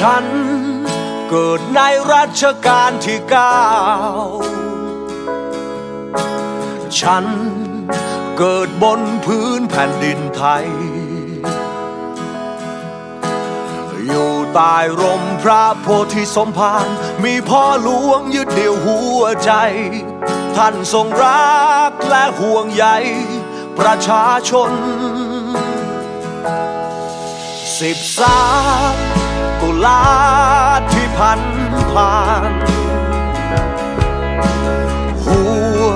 ฉัน เกิดในรัชกาลที่เก้าฉันเกิดบนพื้นแผ่นดินไทย อยู่ใต้ร่มพระโพธิสมภารมีพ่อหลวงยึดเดี่ยวหัวใจ ท่านทรงรักและห่วงใยประชาชนสิบสาม ลาที่พันผ่าน หัว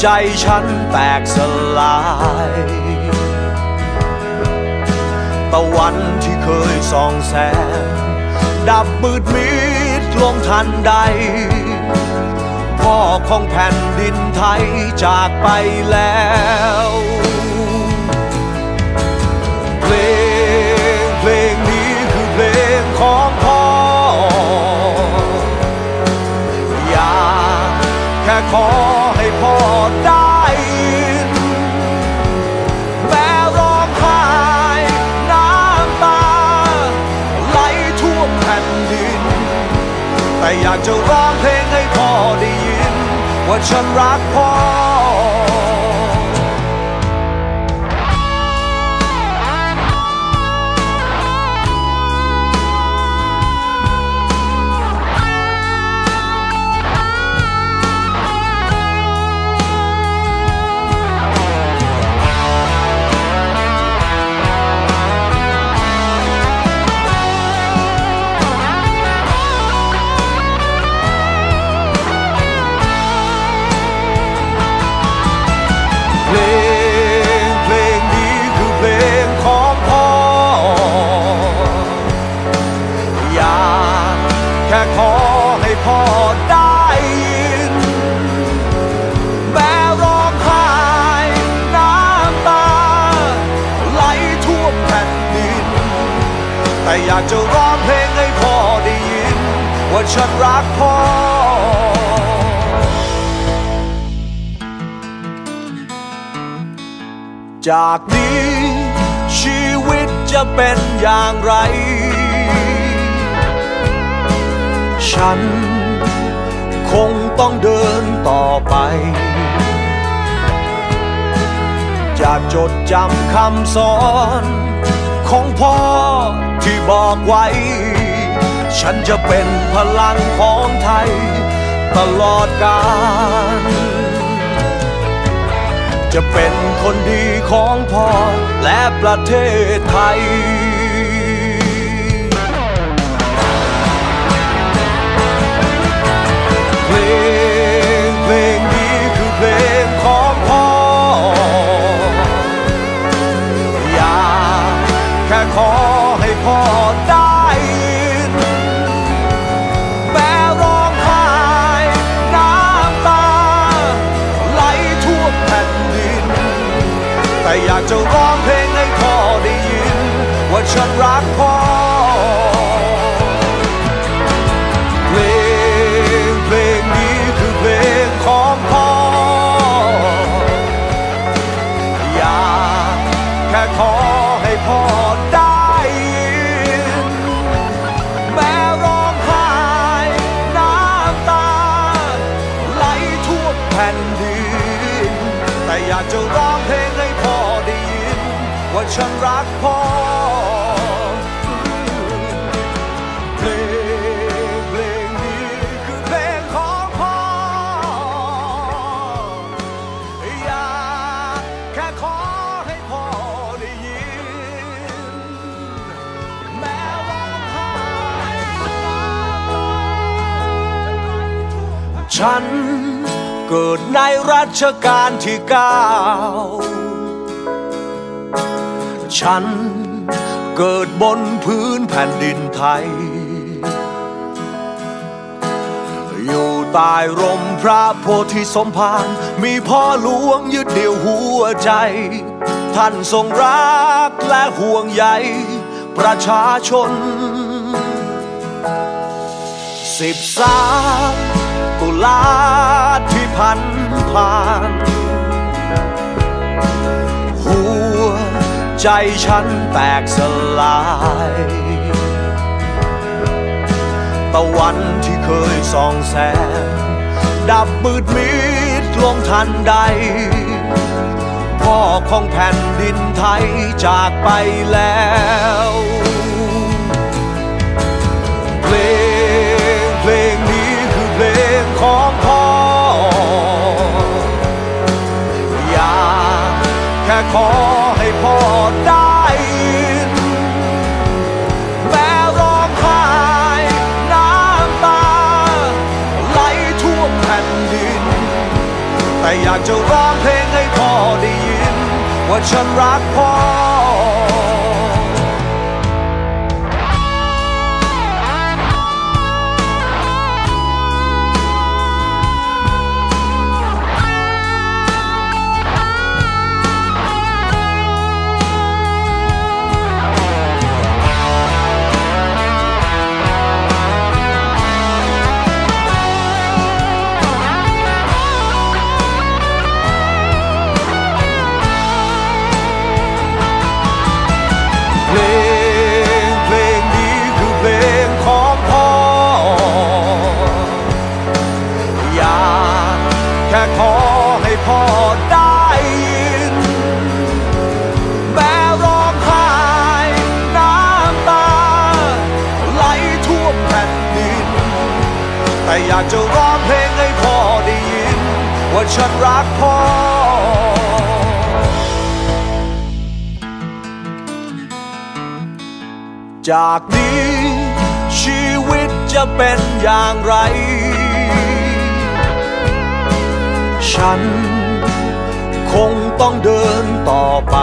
ใจฉันแตกสลาย ตะวันที่เคยส่องแสง ดับมืดมิดลงทันใด พ่อของแผ่นดินไทยจากไปแล้ว ค่ขอให้พ่อได้ยินแม้ร้องไห้น้ำตาไหลท่วมแผ่นดิน แต่อยากจะร้องเพลงให้พ่อได้ยิน ว่าฉันรักพ่อ ฉันรักพ่อ จากนี้ชีวิตจะเป็นอย่างไร ฉันคงต้องเดินต่อไปจะจดจำคำสอน ของพ่อที่บอกไว้ ฉันจะเป็นพลังของไทย ตลอดกาลจะเป็นคนดีของพ่อและประเทศไทย อยากจะ ชกาลที่เก้าฉันเกิดบนพื้นแผ่นดินไทย อยู่ใต้ร่มพระโพธิสมภารมีพ่อหลวงยึดเดี่ยวหัวใจ ท่านทรงรักและห่วงใยประชาชนสิบสามตุลาที่พัน ผ่าน หัวใจฉันแตกสลาย ตะวันที่เคยส่องแสง ดับมืดมิดลงทันใด พ่อของแผ่นดินไทยจากไปแล้ว แต่อยากจะร้องเพลงให้พ่อได้ยิน ว่าฉันรักพ่อากจะร้องเพลงให้พ่อได้ยิน ว่าฉันรักพ่อจากนี้ชีวิตจะเป็นอย่างไร ฉันคงต้องเดินต่อไป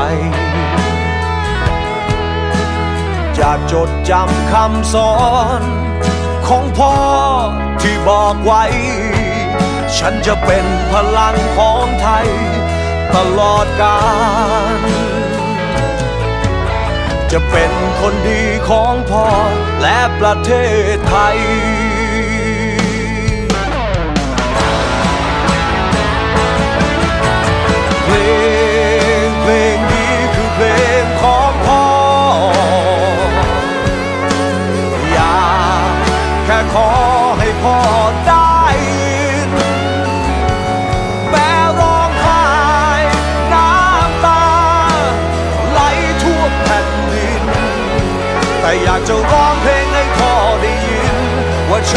จะจดจำคำสอนของพ่อ ที่บอกไว้ ฉันจะเป็นพลังของไทย ตลอดกาลจะเป็นคนดีของพ่อและประเทศไทย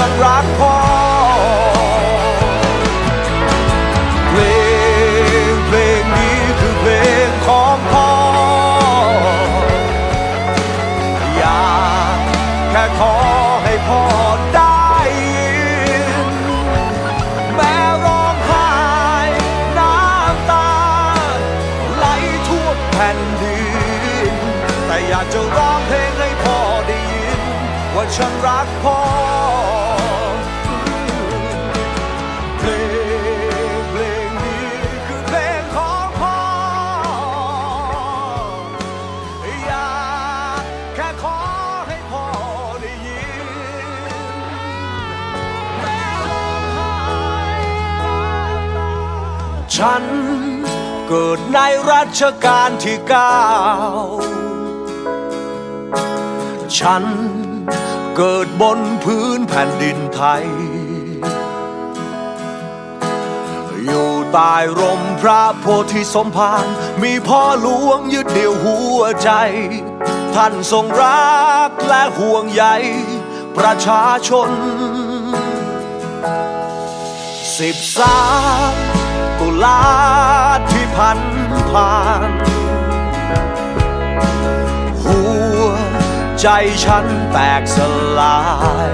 ฉันรักพ่อเพลงเพลงนี้คือเพลงของพ่อ อยากแค่ขอให้พ่อได้ยินแม้ร้องไห้น้ำตา ไหลทั่วแผ่นดิน แต่อยากจะร้องเพลงให้พ่อได้ยิน ว่าฉันรักพ่อ ฉัน เกิดในรัชกาลที่เก้าฉันเกิดบนพื้นแผ่นดินไทย อยู่ใต้ร่มพระโพธิสมภารมีพ่อหลวงยึดเดี่ยวหัวใจ ท่านทรงรักและห่วงใยประชาชนสิบสาม ลาที่พันผ่าน หัวใจฉันแตกสลาย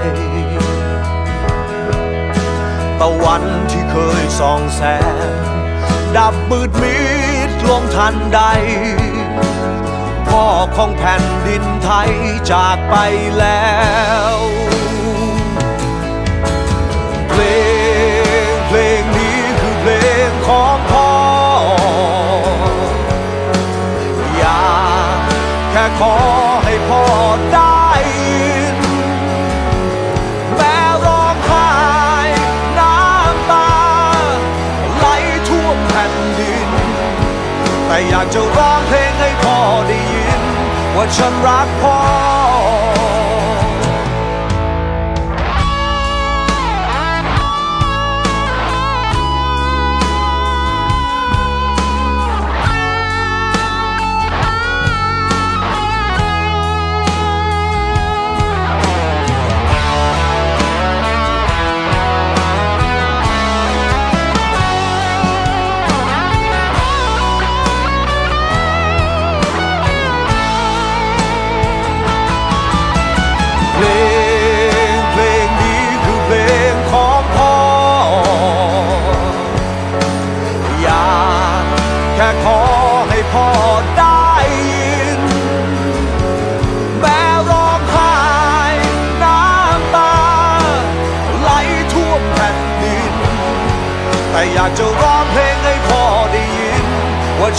ตะวันที่เคยส่องแสง ดับมืดมิดลงทันใด พ่อของแผ่นดินไทยจากไปแล้ว เพลง ขอให้พ่อได้ยินแม้ร้องไห้น้ำตา ไหลท่วมแผ่นดิน แต่อยากจะร้องเพลงให้พ่อได้ยิน ว่าฉันรักพ่อ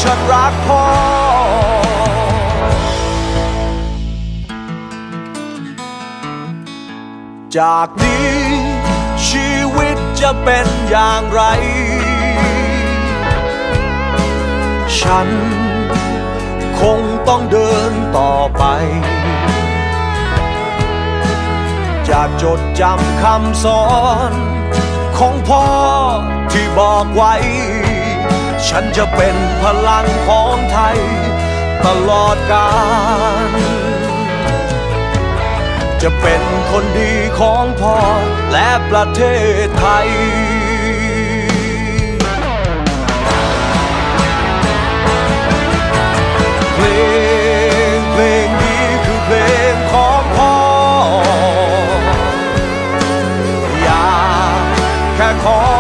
ฉันรักพ่อ จากนี้ชีวิตจะเป็นอย่างไร ฉันคงต้องเดินต่อไปจะจดจำคำสอน ของพ่อที่บอกไว้ ฉันจะเป็นพลังของไทย ตลอดกาล จะเป็นคนดีของพ่อและประเทศไทยเพลงเพลงนี้คือเพลงของพ่อ อยากแค่ขอ